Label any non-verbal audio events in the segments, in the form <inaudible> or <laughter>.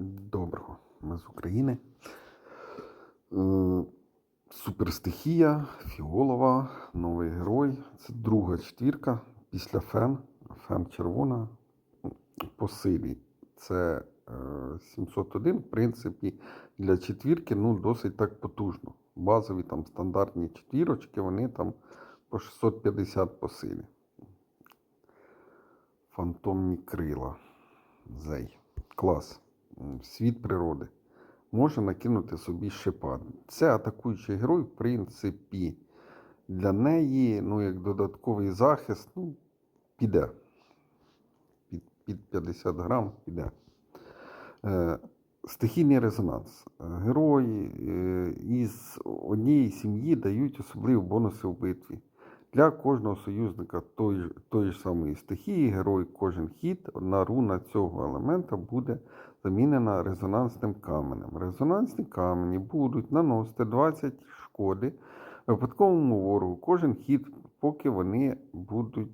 Доброго, ми з України. Е, Суперстихія, Фіолова, Новий Герой. Це друга четвірка після Фен. Фен червона по силі. Це е, 701. В принципі, для четвірки ну, досить так потужно. Базові там стандартні четвірочки, вони там по 650 по силі. Фантомні крила. Зей. Клас. М, Світ природи. Може накинути собі шипа. Це атакуючий герой, в принципі, для неї, ну, як додатковий захист, ну, піде. Під, під 50 грам піде. Е, стихійний резонанс. Герої е, із однієї сім'ї дають особливі бонуси в битві. Для кожного союзника той, тої ж самої стихії, герой кожен хід, одна руна цього елемента буде замінена резонансним каменем. Резонансні камені будуть наносити 20 шкоди випадковому ворогу кожен хід, поки вони будуть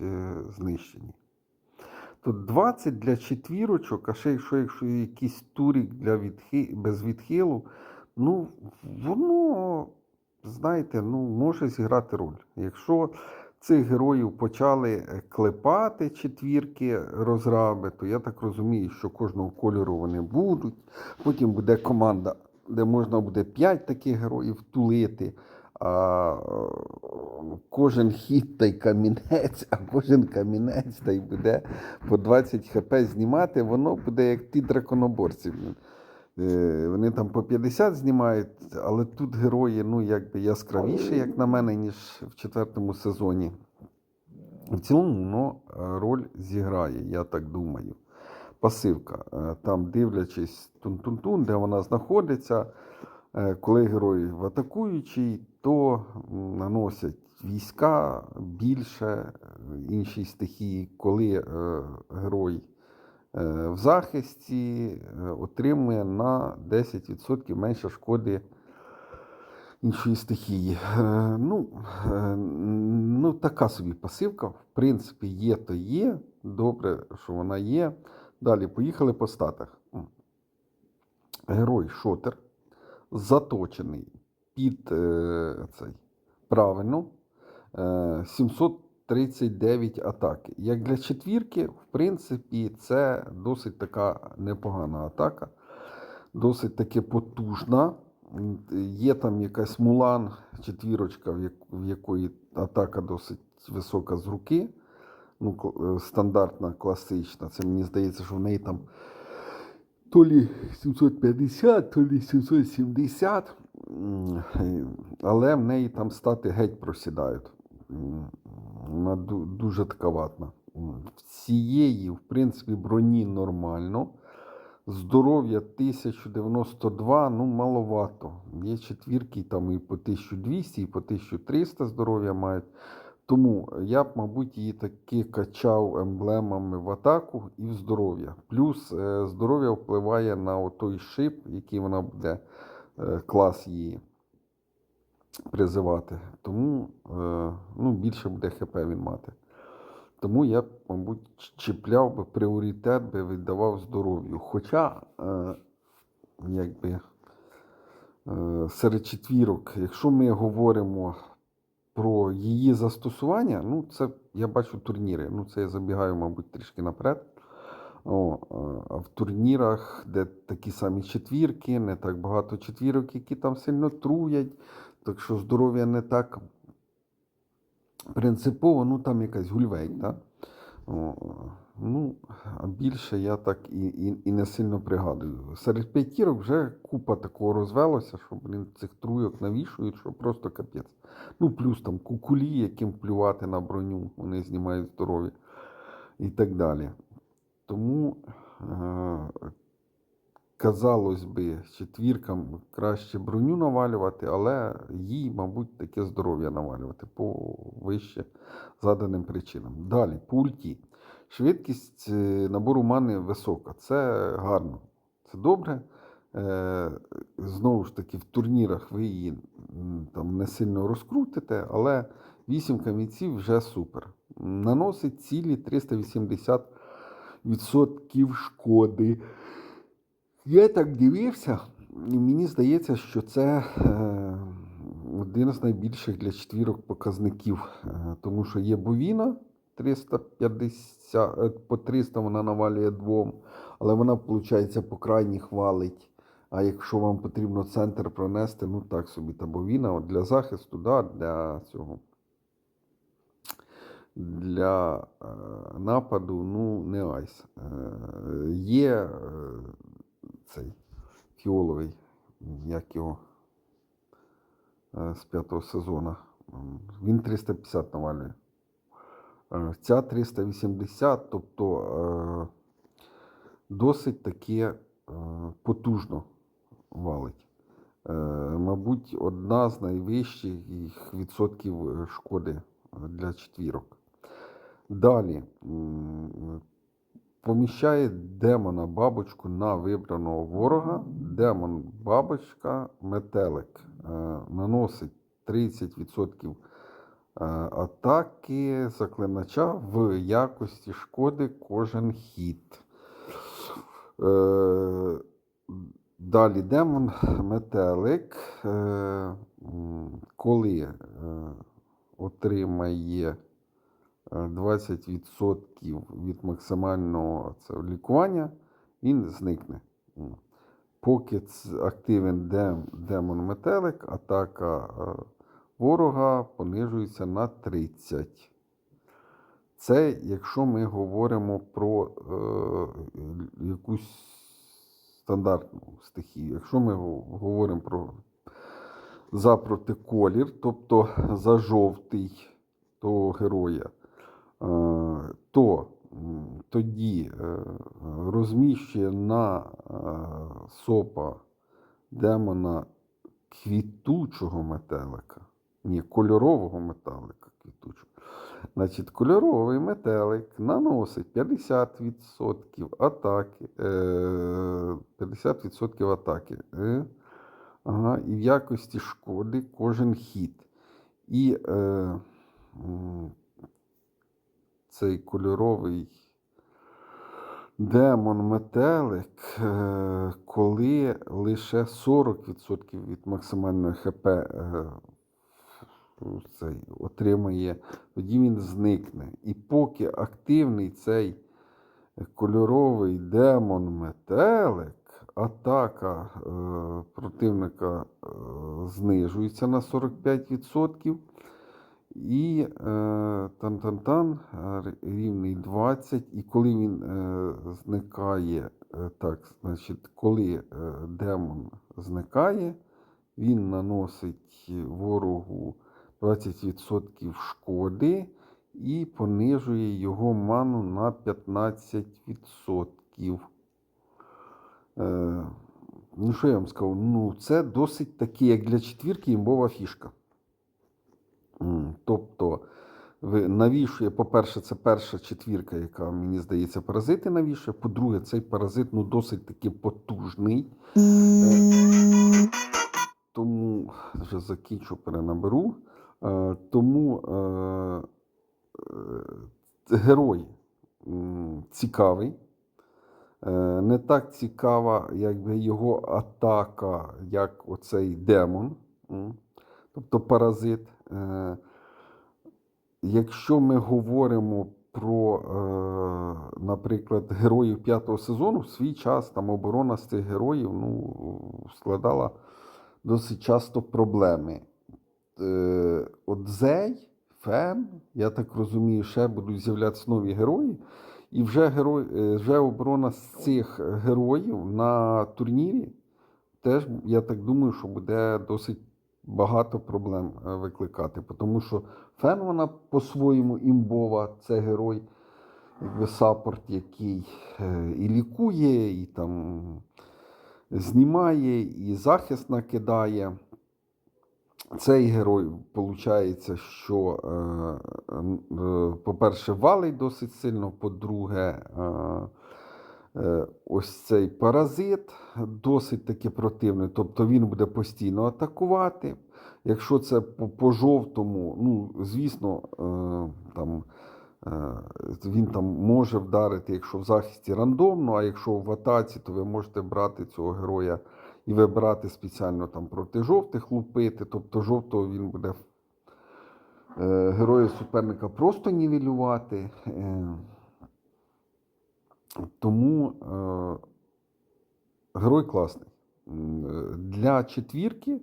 е, знищені. Тут 20 для четвірочок, а ще якщо, якщо якийсь турік для відхи... без відхилу, ну, воно, знаєте, ну, може зіграти роль. Якщо цих героїв почали е, клепати четвірки розраби, то я так розумію, що кожного кольору вони будуть. Потім буде команда, де можна буде 5 таких героїв тулити. А кожен хід та й камінець, а кожен камінець та й буде по 20 хп знімати, воно буде як ті драконоборці. Е, Вони там по 50 знімають, але тут герої ну, якби яскравіші, як на мене, ніж в четвертому сезоні. В цілому е, роль зіграє, я так думаю. Пасивка. Е, Там, дивлячись тун-тун-тун, де вона знаходиться, е, коли герой в атакуючий, то наносять війська більше іншій стихії, коли герой Е, в захисті е, отримує на 10% менше шкоди іншої стихії. Е, ну, ну, Така собі пасивка, в принципі, є, то є. Добре, що вона є. Далі поїхали по статах. Герой Шотер заточений під цей правильно 700 39 атаки. Як для четвірки, в принципі, це досить така непогана атака, досить таки потужна. Є там якась мулан, четвірочка, в якої атака досить висока з руки. Ну, е, Стандартна, класична. Це мені здається, що в неї там то лі 750, то лі 770, е, але в неї там стати геть просідають. Вона дуже така ватна. М, В принципі, броні нормально. Здоров'я 1092, ну, маловато. Є четвірки там і по 1200, і по 1300 здоров'я мають. Тому я б, мабуть, її таки качав емблемами в атаку і в здоров'я. Плюс е, здоров'я впливає на той шип, який вона буде е, клас її призивати. Тому е, ну, більше буде ХП він мати. Тому я мабуть, чіпляв би пріоритет би віддавав здоров'ю. Хоча, е, якби е, серед четвірок, якщо ми говоримо про її застосування, ну, це я бачу турніри. Ну, це я забігаю, мабуть, трішки наперед. О, а в турнірах, де такі самі четвірки, не так багато четвірок, які там сильно труять, так що здоров'я не так принципово, ну там якась гульвень, да? Ну, а більше я так і, і, і не сильно пригадую. Серед п'ятірок вже купа такого розвелося, що блін, цих труйок навішують, що просто капець. Ну, плюс там кукулі, яким плювати на броню, вони знімають здоров'я і так далі. Тому, е, казалось би, четвіркам краще броню навалювати, але їй, мабуть, таке здоров'я навалювати по вище заданим причинам. Далі, по ульті. Швидкість е, набору мани висока. Це гарно, це добре. Е, Знову ж таки, в турнірах ви її там не сильно розкрутите, але 8 камінців вже супер. Наносить цілі 380% шкоди. Я так дивився, і мені здається, що це е, один з найбільших для четвірок показників, е, тому що є бовіна 350, е, по 300 вона навалює двом, але вона, виходить, по крайніх валить. А якщо вам потрібно центр пронести, ну так собі та бовіна от для захисту, да, для цього. Для нападу, ну, не айс. Є цей фіоловий, як його е, з п'ятого сезону. Він 350 навалює. Е, Ця 380, тобто е, досить таки е, потужно валить. Мабуть, одна з найвищих відсотків шкоди для четвірок. Далі поміщає демона бабочку на вибраного ворога. Демон бабочка метелик е, наносить 30% е, атаки заклинача в якості шкоди кожен хід. Е, Далі демон метелик, коли отримає 20% від максимального це, лікування, він зникне. Поки активен дем, демон метелик, атака е, ворога понижується на 30. Це якщо ми говоримо про е, якусь стандартну стихію. Якщо ми говоримо про за протиколір, тобто за жовтий того героя, то тоді е, розміщує на е, сопа демона квітучого метелика, ні, кольорового метелика квітучого. Значить, кольоровий метелик наносить 50% атаки. Е, 50% атаки. Е, ага, і в якості шкоди кожен хід. І е, цей кольоровий демон метелик, е, коли лише 40% від максимальної ХП е, цей, отримає, тоді він зникне. І поки активний цей кольоровий демон метелик, атака е, противника знижується на 45%. І е, тан-тан-тан, е, рівний 20. І коли він е, зникає, е, так, значить, коли е, демон зникає, він наносить ворогу 20% шкоди і понижує його ману на 15%. Е, ну, що я вам скажу? Ну, це досить таки, як для четвірки, імбова фішка. Тобто, навішує, по-перше, це перша четвірка, яка, мені здається, паразити навішує. По-друге, цей паразит ну, досить таки потужний. Тому вже закінчу, перенаберу. Е, Тому е, е, герой цікавий. Не так цікава, якби його атака, як оцей демон, тобто паразит. Якщо ми говоримо про, е, наприклад, героїв п'ятого сезону, в свій час там оборона з цих героїв ну, складала досить часто проблеми. Е, от Зей, Фен, я так розумію, ще будуть з'являтися нові герої. І вже, герой, е, вже оборона з цих героїв на турнірі теж, я так думаю, що буде досить багато проблем е, викликати. Тому що Фен вона по-своєму імбова, це герой, якби саппорт, який е, і лікує, і там знімає, і захист накидає. Цей герой, виходить, що, е, по-перше, валить досить сильно, по-друге, ось цей паразит досить таки противний. Тобто він буде постійно атакувати. Якщо це по, жовтому, ну, звісно, е, там Е, Він там може вдарити, якщо в захисті рандомно, а якщо в атаці, то ви можете брати цього героя і вибирати спеціально там проти жовтих лупити. Тобто жовтого він буде е, героя суперника просто нівелювати. Тому е, герой класний. Е, Для четвірки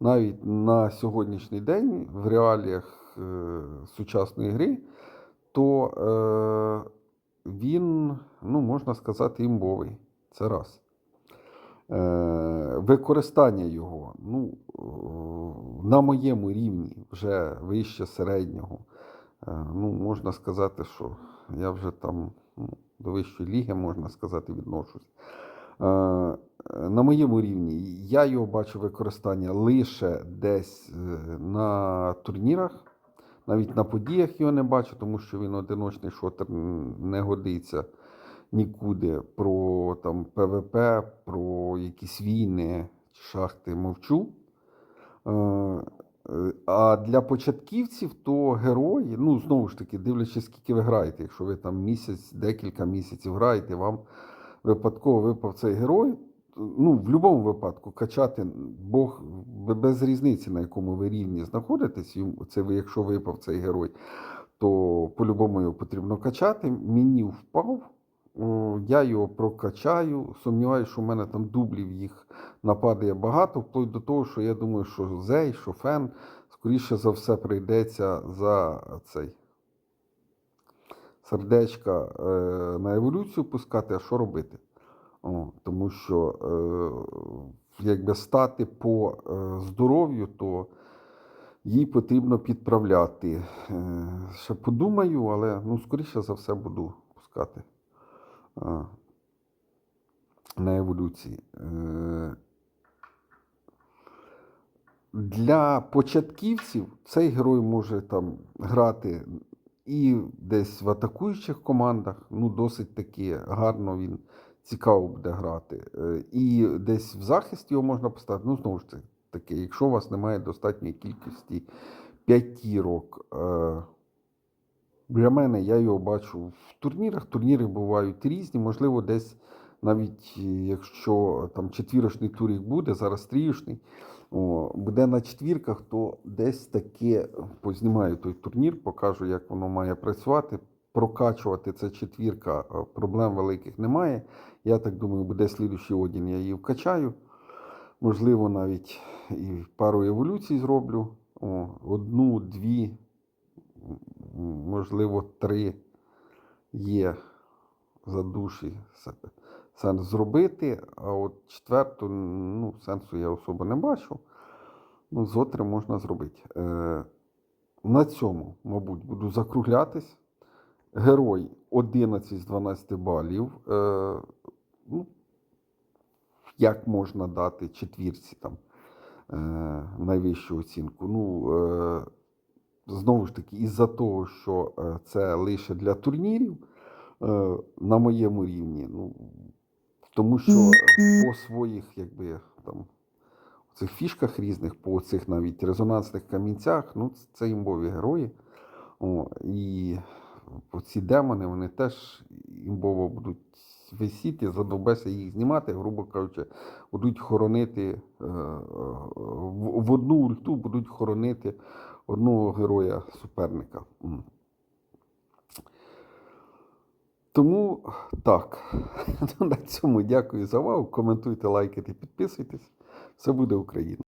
навіть на сьогоднішній день в реаліях е, сучасної гри, то е, він, ну, можна сказати, імбовий. Це раз. Е, використання його, ну, е, на моєму рівні, вже вище середнього. Е, ну, можна сказати, що я вже там ну, до вищої ліги, можна сказати, відношусь. Е, на моєму рівні я його бачу використання лише десь е, на турнірах. Навіть на подіях його не бачу, тому що він одиночний шотер не годиться нікуди. Про там ПВП, про якісь війни, шахти мовчу. Е, А для початківців то герої, ну знову ж таки, дивлячись, скільки ви граєте. Якщо ви там місяць, декілька місяців граєте, вам випадково випав цей герой. Ну, в будь-якому випадку качати Бог без різниці, на якому ви рівні знаходитесь. Це ви, якщо випав цей герой, то по-любому його потрібно качати. Мені впав, я його прокачаю. Сумніваюся, що в мене там дублів їх нападає багато, вплоть до того, що я думаю, що Зей, що Фен, скоріше за все, прийдеться за цей сердечка е, на еволюцію пускати, а що робити? О, тому що е, якби стати по е, здоров'ю, то їй потрібно підправляти. Е, ще подумаю, але ну, скоріше за все буду пускати на еволюції. Е, для початківців цей герой може там грати і десь в атакуючих командах, ну досить таки гарно він цікаво буде грати. Е, І десь в захисті його можна поставити. Ну, знову ж таки, якщо у вас немає достатньої кількості п'ятірок. Е, Для мене я його бачу в турнірах. Турніри бувають різні, можливо, десь навіть е, якщо там четвірочний турік буде, зараз тріючний, о, буде на четвірках, то десь таки познімаю той турнір, покажу, як воно має працювати. Прокачувати це четвірка, е, проблем великих немає. Я так думаю, буде слідущий одін, я її вкачаю. Можливо, навіть і пару еволюцій зроблю. О, одну, дві, можливо, три є за душі се- сенс зробити. А от четверту, ну, сенсу я особо не бачу. Ну, зо три можна зробити. Е, на цьому, мабуть, буду закруглятись. Герой 11 з 12 балів. Е, ну, як можна дати четвірці там е, найвищу оцінку? Ну, е, знову ж таки, із-за того, що е, це лише для турнірів е, на моєму рівні. Ну, тому що по своїх, якби там. Цих фішках різних, по цих навіть резонансних камінцях, ну, це імбові герої. О, і ці демони, вони теж імбово будуть висіти, задовбеся їх знімати, грубо кажучи, будуть хоронити е, в одну ульту будуть хоронити одного героя суперника. Тому так. <laughs> На цьому дякую за увагу. Коментуйте, лайкайте, підписуйтесь. Все буде Україна.